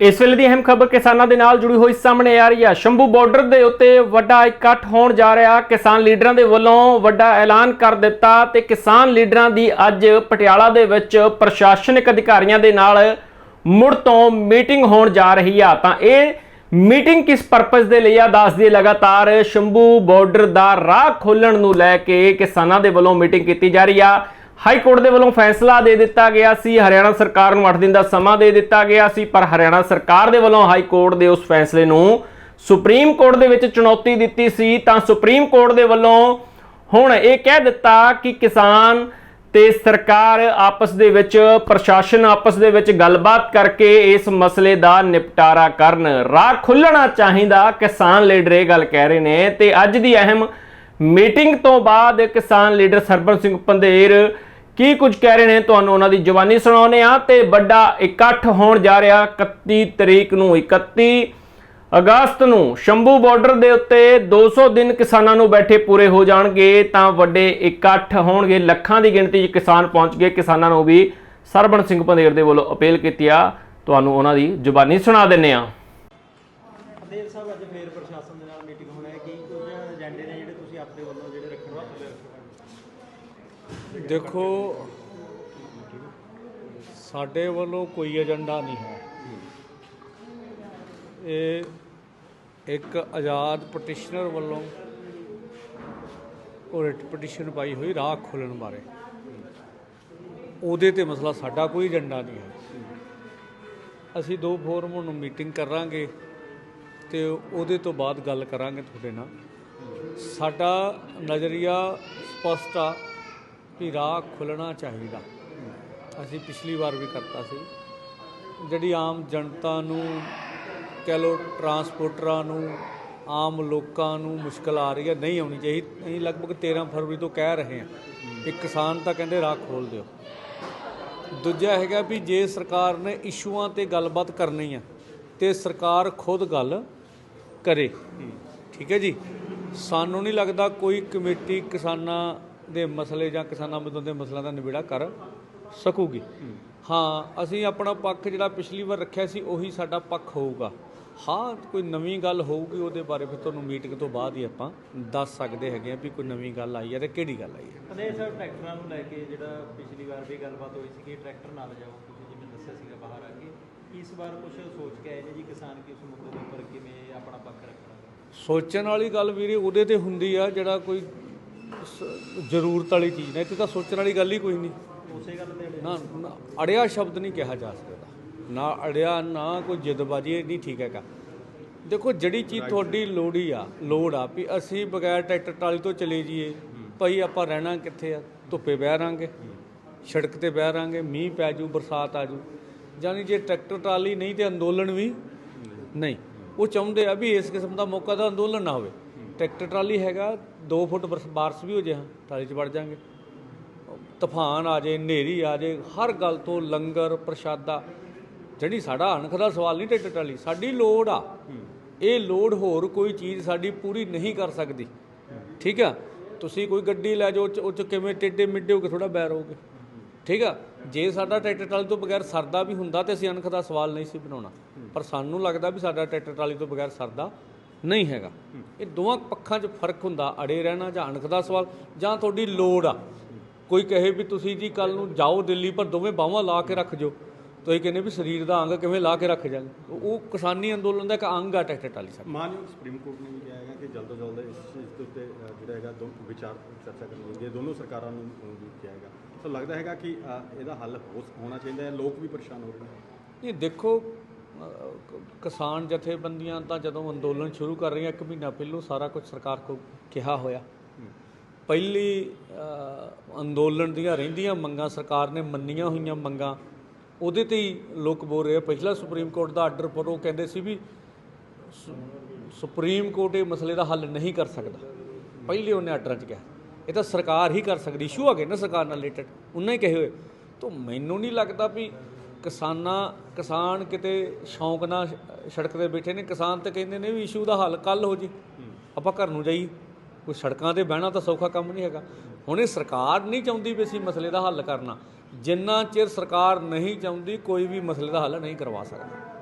ਇਸ ਵੇਲੇ ਦੀ ਅਹਿਮ ਖਬਰ ਕਿਸਾਨਾਂ ਦੇ ਨਾਲ ਜੁੜੀ ਹੋਈ ਸਾਹਮਣੇ ਆ ਰਹੀ ਹੈ ਸ਼ੰਭੂ ਬਾਰਡਰ ਦੇ ਉੱਤੇ ਵੱਡਾ ਇਕੱਠ ਹੋਣ ਜਾ ਰਿਹਾ। ਕਿਸਾਨ ਲੀਡਰਾਂ ਦੇ ਵੱਲੋਂ ਵੱਡਾ ਐਲਾਨ ਕਰ ਦਿੱਤਾ ਤੇ ਕਿਸਾਨ ਲੀਡਰਾਂ ਦੀ ਅੱਜ ਪਟਿਆਲਾ ਦੇ ਵਿੱਚ ਪ੍ਰਸ਼ਾਸਨਿਕ ਅਧਿਕਾਰੀਆਂ ਦੇ ਨਾਲ ਮੁੜ ਤੋਂ ਮੀਟਿੰਗ ਹੋਣ ਜਾ ਰਹੀ ਆ। ਤਾਂ ਇਹ ਮੀਟਿੰਗ ਕਿਸ ਪਰਪਸ ਦੇ ਲਈ ਆ? ਦੱਸਦੀ ਲਗਾਤਾਰ ਸ਼ੰਭੂ ਬਾਰਡਰ ਦਾ ਰਾਹ ਖੋਲਣ ਨੂੰ ਲੈ ਕੇ ਕਿਸਾਨਾਂ ਦੇ ਵੱਲੋਂ ਮੀਟਿੰਗ ਕੀਤੀ ਜਾ ਰਹੀ ਆ। ਹਾਈ ਕੋਰਟ ਦੇ ਵੱਲੋਂ ਫੈਸਲਾ ਦੇ ਦਿੱਤਾ ਗਿਆ ਸੀ। ਹਰਿਆਣਾ ਸਰਕਾਰ ਨੂੰ 8 ਦਿਨ ਦਾ ਸਮਾਂ ਦੇ ਦਿੱਤਾ ਗਿਆ ਸੀ, ਪਰ ਹਰਿਆਣਾ ਸਰਕਾਰ ਦੇ ਵੱਲੋਂ ਹਾਈ ਕੋਰਟ ਦੇ ਉਸ ਫੈਸਲੇ ਨੂੰ ਸੁਪਰੀਮ ਕੋਰਟ ਦੇ ਵਿੱਚ ਚੁਣੌਤੀ ਦਿੱਤੀ ਸੀ। ਤਾਂ ਸੁਪਰੀਮ ਕੋਰਟ ਦੇ ਵੱਲੋਂ ਹੁਣ ਇਹ ਕਹਿ ਦਿੱਤਾ ਕਿ ਕਿਸਾਨ ਤੇ ਸਰਕਾਰ ਆਪਸ ਦੇ ਵਿੱਚ, ਪ੍ਰਸ਼ਾਸਨ ਆਪਸ ਦੇ ਵਿੱਚ ਗੱਲਬਾਤ ਕਰਕੇ ਇਸ ਮਸਲੇ ਦਾ ਨਿਪਟਾਰਾ ਕਰਨ। ਰਾਹ ਖੁੱਲਣਾ ਚਾਹੀਦਾ, ਕਿਸਾਨ ਲੀਡਰ ਇਹ ਗੱਲ ਕਹਿ ਰਹੇ ਨੇ ਤੇ ਅੱਜ ਦੀ ਅਹਿਮ ਮੀਟਿੰਗ ਤੋਂ ਬਾਅਦ ਕਿਸਾਨ ਲੀਡਰ ਸਰਬਨ ਸਿੰਘ ਪੰਧੇਰ ਕੀ ਕੁਝ ਕਹਿ ਰਹੇ ਨੇ? ਤੁਹਾਨੂੰ ਉਹਨਾਂ ਦੀ ਜਵਾਨੀ ਸੁਣਾਉਨੇ ਆ ਤੇ ਵੱਡਾ ਇਕੱਠ ਹੋਣ ਜਾ ਰਿਹਾ 31 ਤਰੀਕ ਨੂੰ 31 ਅਗਸਤ ਨੂੰ। ਸ਼ੰਭੂ ਬਾਰਡਰ ਦੇ ਉੱਤੇ 200 ਦਿਨ ਕਿਸਾਨਾਂ ਨੂੰ ਬੈਠੇ ਪੂਰੇ ਹੋ ਜਾਣਗੇ ਤਾਂ ਵੱਡੇ ਇਕੱਠ ਹੋਣਗੇ। ਲੱਖਾਂ ਦੀ ਗਿਣਤੀ 'ਚ ਕਿਸਾਨ ਪਹੁੰਚ ਗਏ। ਕਿਸਾਨਾਂ ਨੂੰ ਵੀ ਸਰਬਣ ਸਿੰਘ ਪੰਧੇਰ ਦੇ ਵੱਲੋਂ ਅਪੀਲ ਕੀਤੀ ਆ। ਤੁਹਾਨੂੰ ਉਹਨਾਂ ਦੀ ਜ਼ੁਬਾਨੀ ਸੁਣਾ ਦਿੰਨੇ ਆ ਦੇਵ ਸਾਹਿਬ, ਅੱਜ ਫੇਰ ਪ੍ਰਸ਼ਾਸਨ ਦੇ ਨਾਲ ਮੀਟਿੰਗ ਹੋਣਾ ਹੈ ਕੀ ਕੁਝ ਏਜੰਡੇ ਨੇ ਜਿਹੜੇ ਤੁਸੀਂ ਆਪਣੇ ਵੱਲੋਂ ਜਿਹੜੇ ਰੱਖਣ ਵਾਸਤੇ ਰੱਖੋ ਦੇਖੋ, ਸਾਡੇ ਵੱਲੋਂ ਕੋਈ ਏਜੰਡਾ ਨਹੀਂ ਹੈ। ਇਹ ਇੱਕ ਆਜ਼ਾਦ ਪਟੀਸ਼ਨਰ ਵੱਲੋਂ ਉਹ ਪਟੀਸ਼ਨ ਪਾਈ ਹੋਈ ਰਾਹ ਖੋਲਣ ਬਾਰੇ। ਉਹਦੇ ਤੇ ਮਸਲਾ ਸਾਡਾ ਕੋਈ ਏਜੰਡਾ ਨਹੀਂ ਹੈ। ਅਸੀਂ ਦੋ ਫੋਰਮ ਨੂੰ ਮੀਟਿੰਗ ਕਰਾਂਗੇ ਤੇ ਉਹਦੇ ਤੋਂ ਬਾਅਦ ਗੱਲ ਕਰਾਂਗੇ ਤੁਹਾਡੇ ਨਾਲ। ਸਾਡਾ ਨਜ਼ਰੀਆ ਸਪਸ਼ਟ ਆ। ਕਿ ਰਾਹ ਖੁੱਲਣਾ ਚਾਹੀਦਾ। ਅਸੀਂ ਪਿਛਲੀ ਵਾਰ ਵੀ ਕਰਤਾ ਸੀ। ਜਿਹੜੀ ਆਮ ਜਨਤਾ ਨੂੰ, ਕਹਿ ਲਓ, ਟਰਾਂਸਪੋਰਟਰਾਂ ਨੂੰ, ਆਮ ਲੋਕਾਂ ਨੂੰ ਮੁਸ਼ਕਲ ਆ ਰਹੀ ਹੈ, ਨਹੀਂ ਆਉਣੀ ਚਾਹੀਦੀ। ਅਸੀਂ ਲਗਭਗ 13 ਫਰਵਰੀ ਤੋਂ ਕਹਿ ਰਹੇ ਹਾਂ ਕਿ ਕਿਸਾਨ ਤਾਂ ਕਹਿੰਦੇ ਰਾਹ ਖੋਲ ਦਿਓ। ਦੂਜਾ ਹੈਗਾ ਵੀ ਜੇ ਸਰਕਾਰ ਨੇ ਇਸ਼ੂਆਂ ਤੇ ਗੱਲਬਾਤ ਕਰਨੀ ਆ ਤੇ ਸਰਕਾਰ ਖੁਦ ਗੱਲ ਕਰੇ। ਠੀਕ ਹੈ ਜੀ? ਸਾਨੂੰ ਨਹੀਂ ਲੱਗਦਾ ਕੋਈ ਕਮੇਟੀ ਕਿਸਾਨਾਂ ਦੇ ਮਸਲੇ ਜਾਂ ਕਿਸਾਨਾਂ ਮਜ਼ਦੂਰਾਂ ਦੇ ਮਸਲਿਆਂ ਦਾ ਨਿਬੇੜਾ ਕਰ ਸਕੂਗੀ। ਹਾਂ। ਅਸੀਂ ਆਪਣਾ ਪੱਖ ਜਿਹੜਾ ਪਿਛਲੀ ਵਾਰ ਰੱਖਿਆ ਸੀ ਉਹੀ ਸਾਡਾ ਪੱਖ ਹੋਊਗਾ। ਹਾਂ ਕੋਈ ਨਵੀਂ ਗੱਲ ਹੋਊਗੀ ਉਹਦੇ ਬਾਰੇ ਫਿਰ ਤੁਹਾਨੂੰ ਮੀਟਿੰਗ ਤੋਂ ਬਾਅਦ ਹੀ ਆਪਾਂ ਦੱਸ ਸਕਦੇ ਹੈਗੇ ਆ ਵੀ ਕੋਈ ਨਵੀਂ ਗੱਲ ਆਈ ਹੈ ਤੇ ਕਿਹੜੀ ਗੱਲ ਆਈ ਹੈ। ਅਨੇਕ ਸਾਹਿਬ ਟਰੈਕਟਰਾਂ ਨੂੰ ਲੈ ਕੇ ਜਿਹੜਾ ਪਿਛਲੀ ਵਾਰ ਵੀ ਗੱਲਬਾਤ ਹੋਈ ਸੀ ਕਿ ਟਰੈਕਟਰ ਨਾਲ ਜਾਓ ਤੁਸੀਂ ਜਿਵੇਂ ਦੱਸਿਆ ਸੀਗਾ ਬਾਹਰ ਆ ਕੇ ਇਸ ਵਾਰ ਕੁਝ ਸੋਚ ਕੇ ਆਏ ਨੇ ਜੀ ਕਿਸਾਨ ਕਿ ਉਸ ਮੁੱਦੇ ਦੇ ਉੱਪਰ ਕਿਵੇਂ ਆਪਣਾ ਪੱਖ ਰੱਖਣਾ? ਸੋਚਣ ਵਾਲੀ ਗੱਲ ਵੀਰੇ ਉਹਦੇ ਤੇ ਹੁੰਦੀ ਆ ਜਿਹੜਾ ਕੋਈ ਜ਼ਰੂਰਤ ਵਾਲੀ ਚੀਜ਼ ਨੇ ਇੱਥੇ ਤਾਂ ਸੋਚਣ ਵਾਲੀ ਗੱਲ ਹੀ ਕੋਈ ਨਹੀਂ। ਉਸੇ ਗੱਲ ਦੇ ਨਾ ਨਾ ਅੜਿਆ ਸ਼ਬਦ ਨਹੀਂ ਕਿਹਾ ਜਾ ਸਕਦਾ। ਨਾ ਅੜਿਆ ਨਾ ਕੋਈ ਜਿੱਦਬਾਜੀ ਇਹ ਨਹੀਂ ਠੀਕ ਹੈਗਾ। ਦੇਖੋ ਜਿਹੜੀ ਚੀਜ਼ ਤੁਹਾਡੀ ਲੋੜੀ ਆ ਲੋੜ ਆ ਵੀ ਅਸੀਂ ਬਗੈਰ ਟਰੈਕਟਰ ਟਰਾਲੀ ਤੋਂ ਚਲੇ ਜਾਈਏ ਭਾਈ ਆਪਾਂ ਰਹਿਣਾ ਕਿੱਥੇ ਆ? ਧੁੱਪੇ ਬਹਿ ਰਾਂਗੇ ਸੜਕ ਤੇ ਬਹਿ ਰਾਂਗੇ ਮੀਂਹ ਪੈ ਜੂ ਬਰਸਾਤ ਆ ਜੂ ਜਾਨੀ ਜੇ ਟਰੈਕਟਰ ਟਰਾਲੀ ਨਹੀਂ ਤੇ ਅੰਦੋਲਨ ਵੀ ਨਹੀਂ। ਉਹ ਚਾਹੁੰਦੇ ਆ ਵੀ ਇਸ ਕਿਸਮ ਦਾ ਮੌਕਾ ਦਾ ਅੰਦੋਲਨ ਨਾ ਹੋਵੇ। ਟਰੈਕਟਰ ਟਰਾਲੀ ਹੈਗਾ 2 ਫੁੱਟ ਬਰਸ, ਬਾਰਿਸ਼ ਵੀ ਹੋ ਜੇ ਹਾਂ, ਟਰਾਲੀ 'ਚ ਵੜ ਜਾਾਂਗੇ। ਤੂਫਾਨ ਆ ਜੇ, ਹਨੇਰੀ ਆ ਜੇ, ਹਰ ਗੱਲ ਤੋਂ ਲੰਗਰ, ਪ੍ਰਸ਼ਾਦਾ, ਜਿਹੜੀ ਸਾਡਾ ਅਣਖ ਦਾ ਸਵਾਲ ਨਹੀਂ ਟਰੈਕਟਰ ਟਰਾਲੀ, ਸਾਡੀ ਲੋੜ ਆ। ਇਹ ਲੋੜ ਹੋਰ ਕੋਈ ਚੀਜ਼ ਸਾਡੀ ਪੂਰੀ ਨਹੀਂ ਕਰ ਸਕਦੀ। ਠੀਕ ਆ? ਤੁਸੀਂ ਕੋਈ ਗੱਡੀ ਲੈ ਜਾਓ 'ਚ- ਉਹ ਚ ਕਿਵੇਂ ਟੇਡੇ ਮਿੱਡੇ ਹੋ ਕੇ ਥੋੜਾ ਬੈਰ ਹੋਗੇ ਠੀਕ ਆ? ਜੇ ਸਾਡਾ ਟਰੈਕਟਰ ਟਰਾਲੀ ਤੋਂ ਬਗੈਰ ਸਰਦਾ ਵੀ ਹੁੰਦਾ ਤੇ ਅਸੀਂ ਅਣਖ ਦਾ ਸਵਾਲ ਨਹੀਂ ਸੀ ਬਣਾਉਣਾ। ਪਰ ਸਾਨੂੰ ਲੱਗਦਾ ਵੀ ਸਾਡਾ ਟਰੈਕਟਰ ਟਰਾਲੀ ਤੋਂ ਬਗੈਰ ਸਰਦਾ ਨਹੀਂ ਹੈਗਾ। ਇਹ ਦੋਵਾਂ ਪੱਖਾਂ 'ਚ ਫ਼ਰਕ ਹੁੰਦਾ ਅੜੇ ਰਹਿਣਾ ਜਾਂ ਅਣਖ ਦਾ ਸਵਾਲ ਜਾਂ ਤੁਹਾਡੀ ਲੋੜ ਆ। ਕੋਈ ਕਹੇ ਵੀ ਤੁਸੀਂ ਜੀ ਕੱਲ ਨੂੰ ਜਾਓ ਦਿੱਲੀ ਪਰ ਦੋਵੇਂ ਬਾਹਾਂ ਲਾ ਕੇ ਰੱਖ ਜੋ ਤੁਸੀਂ ਕਹਿੰਦੇ ਵੀ ਸਰੀਰ ਦਾ ਅੰਗ ਕਿਵੇਂ ਲਾ ਕੇ ਰੱਖ ਜਾਂਗੇ ਉਹ- ਕਿਸਾਨੀ ਅੰਦੋਲਨ ਦਾ ਇੱਕ ਅੰਗ ਆ ਟਰੈਕਟਰ ਟਰਾਲੀ ਸਾਡਾ ਮਾਨਯੋਗ ਸੁਪਰੀਮ ਕੋਰਟ ਨੇ ਵੀ ਕਿਹਾ ਹੈਗਾ ਕਿ ਜਲਦ ਤੋਂ ਜਲਦ ਇਸ ਚੀਜ਼ ਦੇ ਉੱਤੇ ਜਿਹੜਾ ਹੈਗਾ ਦੋ ਵਿਚਾਰ ਚਰਚਾ ਕਰਨੀ ਚਾਹੀਦੀ ਹੈ ਦੋਨੋਂ ਸਰਕਾਰਾਂ ਨੂੰ ਵੀ ਕਿਹਾ ਹੈਗਾ। ਤਾਂ ਲੱਗਦਾ ਹੈਗਾ ਕਿ ਇਹਦਾ ਹੱਲ ਹੋਣਾ ਚਾਹੀਦਾ ਹੈ। ਲੋਕ ਵੀ ਪਰੇਸ਼ਾਨ ਹੋ ਰਹੇ ਨੇ। ਇਹ ਦੇਖੋ ਕਿਸਾਨ ਜਥੇਬੰਦੀਆਂ ਤਾਂ ਜਦੋਂ ਅੰਦੋਲਨ ਸ਼ੁਰੂ ਕਰ ਰਹੀਆਂ, ਇੱਕ ਮਹੀਨਾ ਪਹਿਲੋਂ ਸਾਰਾ ਕੁਝ ਸਰਕਾਰ ਕੋ ਕਿਹਾ ਹੋਇਆ। ਪਹਿਲੀ ਅੰਦੋਲਨ ਦੀਆਂ ਰਹਿੰਦੀਆਂ ਮੰਗਾਂ ਸਰਕਾਰ ਨੇ ਮੰਨੀਆਂ ਹੋਈਆਂ ਮੰਗਾਂ, ਉਹਦੇ ਤੇ ਹੀ ਲੋਕ ਬੋਲ ਰਹੇ ਆ। ਪਹਿਲਾ ਸੁਪਰੀਮ ਕੋਰਟ ਦਾ ਆਰਡਰ ਪਰ ਉਹ ਕਹਿੰਦੇ ਸੀ ਵੀ ਸੁਪਰੀਮ ਕੋਰਟ ਇਹ ਮਸਲੇ ਦਾ ਹੱਲ ਨਹੀਂ ਕਰ ਸਕਦਾ। ਪਹਿਲੇ ਉਹਨੇ ਆਰਡਰਾਂ 'ਚ ਕਿਹਾ। ਇਹ ਤਾਂ ਸਰਕਾਰ ਹੀ ਕਰ ਸਕਦੀ। ਇਸ਼ੂ ਆ ਗਏ ਨਾ ਸਰਕਾਰ ਨਾਲ ਰਿਲੇਟਡ ਉਹਨਾਂ ਹੀ ਕਹੇ ਹੋਏ। ਤਾਂ ਮੈਨੂੰ ਨਹੀਂ ਲੱਗਦਾ ਵੀ ਕਿਸਾਨਾਂ, ਕਿਸਾਨ ਕਿਤੇ ਸ਼ੌਂਕ ਨਾਲ ਸੜਕ ਤੇ ਬੈਠੇ ਨੇ, ਕਿਸਾਨ ਤਾਂ ਕਹਿੰਦੇ ਨੇ ਵੀ ਇਸ਼ੂ ਦਾ ਹੱਲ ਕੱਲ ਹੋ ਜੀ। ਆਪਾਂ ਘਰ ਨੂੰ ਜਾਈਏ ਕੋਈ ਸੜਕਾਂ ਤੇ ਬਹਿਣਾ ਤਾਂ ਸੌਖਾ ਕੰਮ ਨਹੀਂ ਹੈਗਾ। ਹੁਣ ਇਹ ਸਰਕਾਰ ਨਹੀਂ ਚਾਹੁੰਦੀ ਵੀ ਅਸੀਂ ਮਸਲੇ ਦਾ ਹੱਲ ਕਰਨਾ। ਜਿੰਨਾ ਚਿਰ ਸਰਕਾਰ ਨਹੀਂ ਚਾਹੁੰਦੀ, ਕੋਈ ਵੀ ਮਸਲੇ ਦਾ ਹੱਲ ਨਹੀਂ ਕਰਵਾ ਸਕਦਾ।